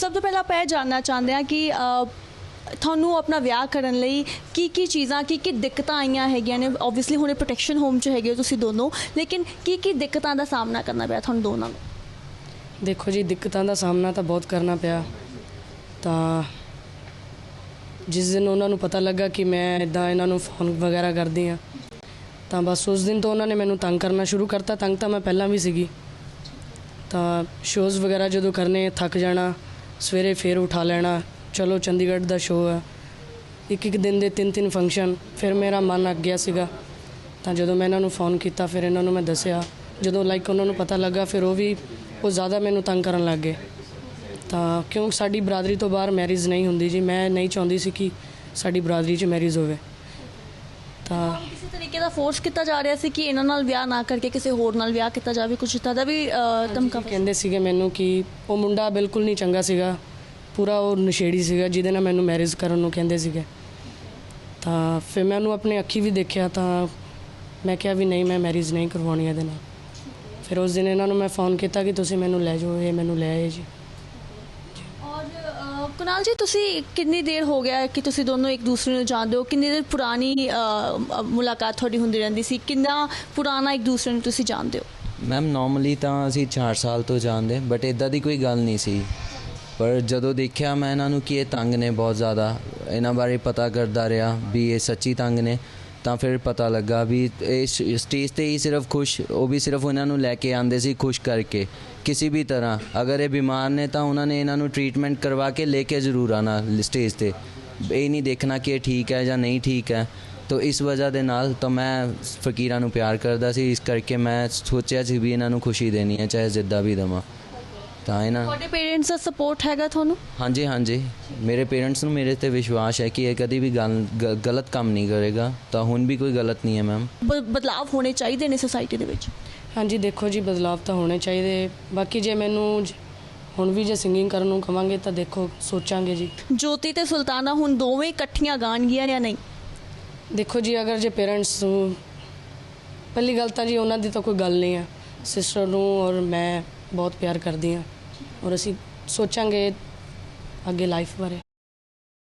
ਸਭ ਤੋਂ ਪਹਿਲਾਂ ਆਪਾਂ ਇਹ ਜਾਣਨਾ ਚਾਹੁੰਦੇ ਹਾਂ ਕਿ ਤੁਹਾਨੂੰ ਆਪਣਾ ਵਿਆਹ ਕਰਨ ਲਈ ਕੀ ਕੀ ਚੀਜ਼ਾਂ, ਕੀ ਕੀ ਦਿੱਕਤਾਂ ਆਈਆਂ ਹੈਗੀਆਂ ਨੇ? ਆਬਵੀਅਸਲੀ ਹੁਣੇ ਪ੍ਰੋਟੈਕਸ਼ਨ ਹੋਮ 'ਚ ਹੈਗੇ ਹੋ ਤੁਸੀਂ ਦੋਨੋਂ, ਲੇਕਿਨ ਕੀ ਕੀ ਦਿੱਕਤਾਂ ਦਾ ਸਾਹਮਣਾ ਕਰਨਾ ਪਿਆ ਤੁਹਾਨੂੰ ਦੋਨਾਂ ਨੂੰ? ਦੇਖੋ ਜੀ, ਦਿੱਕਤਾਂ ਦਾ ਸਾਹਮਣਾ ਤਾਂ ਬਹੁਤ ਕਰਨਾ ਪਿਆ। ਤਾਂ ਜਿਸ ਦਿਨ ਉਹਨਾਂ ਨੂੰ ਪਤਾ ਲੱਗਾ ਕਿ ਮੈਂ ਇਦਾਂ ਇਹਨਾਂ ਨੂੰ ਫੋਨ ਵਗੈਰਾ ਕਰਦੀ ਆ ਤਾਂ ਬਸ ਉਸ ਦਿਨ ਤੋਂ ਉਹਨਾਂ ਨੇ ਮੈਨੂੰ ਤੰਗ ਕਰਨਾ ਸ਼ੁਰੂ ਕਰਤਾ। ਤੰਗ ਤਾਂ ਮੈਂ ਪਹਿਲਾਂ ਵੀ ਸੀਗੀ। ਤਾਂ ਸ਼ੋਜ਼ ਵਗੈਰਾ ਜਦੋਂ ਕਰਨੇ, ਥੱਕ ਜਾਣਾ ਸਵੇਰੇ ਫੇਰ ਉਠਾ ਲੈਣਾ। ਚਲੋ, ਚੰਡੀਗੜ੍ਹ ਦਾ ਸ਼ੋਅ ਹੈ ਇੱਕ ਇੱਕ ਦਿਨ ਦੇ ਤਿੰਨ ਤਿੰਨ ਫੰਕਸ਼ਨ ਫਿਰ ਮੇਰਾ ਮਨ ਅੱਗ ਗਿਆ ਸੀਗਾ। ਤਾਂ ਜਦੋਂ ਮੈਂ ਇਹਨਾਂ ਨੂੰ ਫੋਨ ਕੀਤਾ, ਫਿਰ ਇਹਨਾਂ ਨੂੰ ਮੈਂ ਦੱਸਿਆ। ਜਦੋਂ ਲਾਈਕ ਉਹਨਾਂ ਨੂੰ ਪਤਾ ਲੱਗਾ, ਫਿਰ ਉਹ ਵੀ ਉਹ ਜ਼ਿਆਦਾ ਮੈਨੂੰ ਤੰਗ ਕਰਨ ਲੱਗ ਗਏ। ਤਾਂ ਕਿਉਂ, ਸਾਡੀ ਬਰਾਦਰੀ ਤੋਂ ਬਾਹਰ ਮੈਰਿਜ ਨਹੀਂ ਹੁੰਦੀ ਜੀ। ਮੈਂ ਨਹੀਂ ਚਾਹੁੰਦੀ ਸੀ ਕਿ ਸਾਡੀ ਬਰਾਦਰੀ 'ਚ ਮੈਰਿਜ ਹੋਵੇ। ਤਰੀਕੇ ਦਾ ਫੋਰਸ ਕੀਤਾ ਜਾ ਰਿਹਾ ਸੀ ਕਿ ਇਹਨਾਂ ਨਾਲ ਵਿਆਹ ਨਾ ਕਰਕੇ ਕਿਸੇ ਹੋਰ ਨਾਲ ਵਿਆਹ ਕੀਤਾ ਜਾਵੇ ਕੁਝ ਇੱਦਾਂ ਦਾ ਵੀ ਧਮਕਾ ਕਹਿੰਦੇ ਸੀਗੇ ਮੈਨੂੰ ਕਿ ਉਹ ਮੁੰਡਾ ਬਿਲਕੁਲ ਨਹੀਂ ਚੰਗਾ ਸੀਗਾ। ਪੂਰਾ ਉਹ ਨਸ਼ੇੜੀ ਸੀਗਾ ਜਿਹਦੇ ਨਾਲ ਮੈਨੂੰ ਮੈਰਿਜ ਕਰਨ ਨੂੰ ਕਹਿੰਦੇ ਸੀਗੇ। ਤਾਂ ਫਿਰ ਮੈਂ ਉਹਨੂੰ ਆਪਣੇ ਅੱਖੀ ਵੀ ਦੇਖਿਆ ਤਾਂ ਮੈਂ ਕਿਹਾ ਵੀ ਨਹੀਂ ਮੈਂ ਮੈਰਿਜ ਨਹੀਂ ਕਰਵਾਉਣੀ ਇਹਦੇ ਨਾਲ। ਫਿਰ ਉਸ ਦਿਨ ਇਹਨਾਂ ਨੂੰ ਮੈਂ ਫੋਨ ਕੀਤਾ ਕਿ ਤੁਸੀਂ ਮੈਨੂੰ ਲੈ ਜਾਓ ਇਹ ਮੈਨੂੰ ਲੈ ਆਏ ਜੀ। ਕੁਨਾਲ ਜੀ, ਤੁਸੀਂ ਕਿੰਨੀ ਦੇਰ ਹੋ ਗਿਆ ਕਿ ਤੁਸੀਂ ਦੋਨੋਂ ਇੱਕ ਦੂਸਰੇ ਨੂੰ ਜਾਣਦੇ ਹੋ? ਕਿੰਨੀ ਦੇਰ ਪੁਰਾਣੀ ਮੁਲਾਕਾਤ ਤੁਹਾਡੀ ਹੁੰਦੀ ਰਹਿੰਦੀ ਸੀ? ਕਿੰਨਾ ਪੁਰਾਣਾ ਇੱਕ ਦੂਸਰੇ ਨੂੰ ਤੁਸੀਂ ਜਾਣਦੇ ਹੋ? ਮੈਮ ਨਾਰਮਲੀ ਤਾਂ ਅਸੀਂ 4 ਸਾਲ ਤੋਂ ਜਾਣਦੇ ਬਟ ਇਦਾਂ ਦੀ ਕੋਈ ਗੱਲ ਨਹੀਂ ਸੀ। ਪਰ ਜਦੋਂ ਦੇਖਿਆ ਮੈਂ ਇਹਨਾਂ ਨੂੰ ਕਿ ਇਹ ਤੰਗ ਨੇ ਬਹੁਤ ਜ਼ਿਆਦਾ, ਇਹਨਾਂ ਬਾਰੇ ਪਤਾ ਕਰਦਾ ਰਿਹਾ ਵੀ ਇਹ ਸੱਚੀ ਤੰਗ ਨੇ। ਤਾਂ ਫਿਰ ਪਤਾ ਲੱਗਾ ਵੀ ਇਹ ਸਟੇਜ ਤੇ ਹੀ ਸਿਰਫ ਖੁਸ਼, ਉਹ ਵੀ ਸਿਰਫ ਉਹਨਾਂ ਨੂੰ ਲੈ ਕੇ ਆਂਦੇ ਸੀ ਖੁਸ਼ ਕਰਕੇ। ਕਿਸੇ ਵੀ ਤਰ੍ਹਾਂ, ਅਗਰ ਇਹ ਬਿਮਾਰ ਨੇ ਤਾਂ ਉਹਨਾਂ ਨੇ ਇਹਨਾਂ ਨੂੰ ਟ੍ਰੀਟਮੈਂਟ ਕਰਵਾ ਕੇ ਲੈ ਕੇ ਜ਼ਰੂਰ ਆਣਾ ਸਟੇਜ ਤੇ। ਇਹ ਨਹੀਂ ਦੇਖਣਾ ਕਿ ਇਹ ਠੀਕ ਹੈ ਜਾਂ ਨਹੀਂ ਠੀਕ ਹੈ। ਤੋ ਇਸ ਵਜ੍ਹਾ ਦੇ ਨਾਲ ਤਾਂ ਮੈਂ ਫਕੀਰਾਂ ਨੂੰ ਪਿਆਰ ਕਰਦਾ ਸੀ, ਇਸ ਕਰਕੇ ਮੈਂ ਸੋਚਿਆ ਸੀ ਵੀ ਇਹਨਾਂ ਨੂੰ ਖੁਸ਼ੀ ਦੇਣੀ ਹੈ, ਚਾਹੇ ਜਿੱਦਾਂ ਵੀ ਦਵਾਂ। ਤਾਂ ਇਹਨਾਂ ਤੁਹਾਡੇ ਪੇਰੈਂਟਸ ਦਾ ਸਪੋਰਟ ਹੈਗਾ ਤੁਹਾਨੂੰ? ਹਾਂਜੀ ਹਾਂਜੀ। ਮੇਰੇ ਪੇਰੈਂਟਸ ਨੂੰ ਮੇਰੇ ਤੇ ਵਿਸ਼ਵਾਸ ਹੈ ਕਿ ਇਹ ਕਦੀ ਵੀ ਗੱਲ ਗਲਤ ਕੰਮ ਨਹੀਂ ਕਰੇਗਾ। ਤਾਂ ਹੁਣ ਵੀ ਕੋਈ ਗਲਤ ਨਹੀਂ ਹੈ ਮੈਮ ਬ- ਬਦਲਾਵ ਹੋਣੇ ਚਾਹੀਦੇ ਨੇ ਸੋਸਾਇਟੀ ਦੇ ਵਿੱਚ? ਹਾਂਜੀ ਦੇਖੋ ਜੀ ਬਦਲਾਵ ਤਾਂ ਹੋਣੇ ਚਾਹੀਦੇ। ਬਾਕੀ ਜੇ ਮੈਨੂੰ ਜ- ਹੁਣ ਵੀ ਜੇ ਸਿੰਗਿੰਗ ਕਰਨ ਨੂੰ ਕਵਾਂਗੇ ਤਾਂ ਦੇਖੋ ਸੋਚਾਂਗੇ ਜੀ। ਜੋਤੀ ਤੇ ਸੁਲਤਾਨਾ ਹੁਣ ਦੋਵੇਂ ਇਕੱਠੀਆਂ ਗਾਣਗੀਆਂ ਜਾਂ ਨਹੀਂ? ਦੇਖੋ ਜੀ ਅਗਰ ਜੇ ਪੇਰੈਂਟਸ ਨੂੰ ਪਹਿਲੀ ਗੱਲ ਤਾਂ ਜੀ ਉਹਨਾਂ ਦੀ ਤਾਂ ਕੋਈ ਗੱਲ ਨਹੀਂ ਆ। ਸਿਸਟਰ ਨੂੰ ਔਰ ਮੈਂ। ਬਹੁਤ ਪਿਆਰ ਕਰਦੀ ਹਾਂ ਔਰ ਅਸੀਂ ਸੋਚਾਂਗੇ ਅੱਗੇ ਲਾਈਫ ਬਾਰੇ।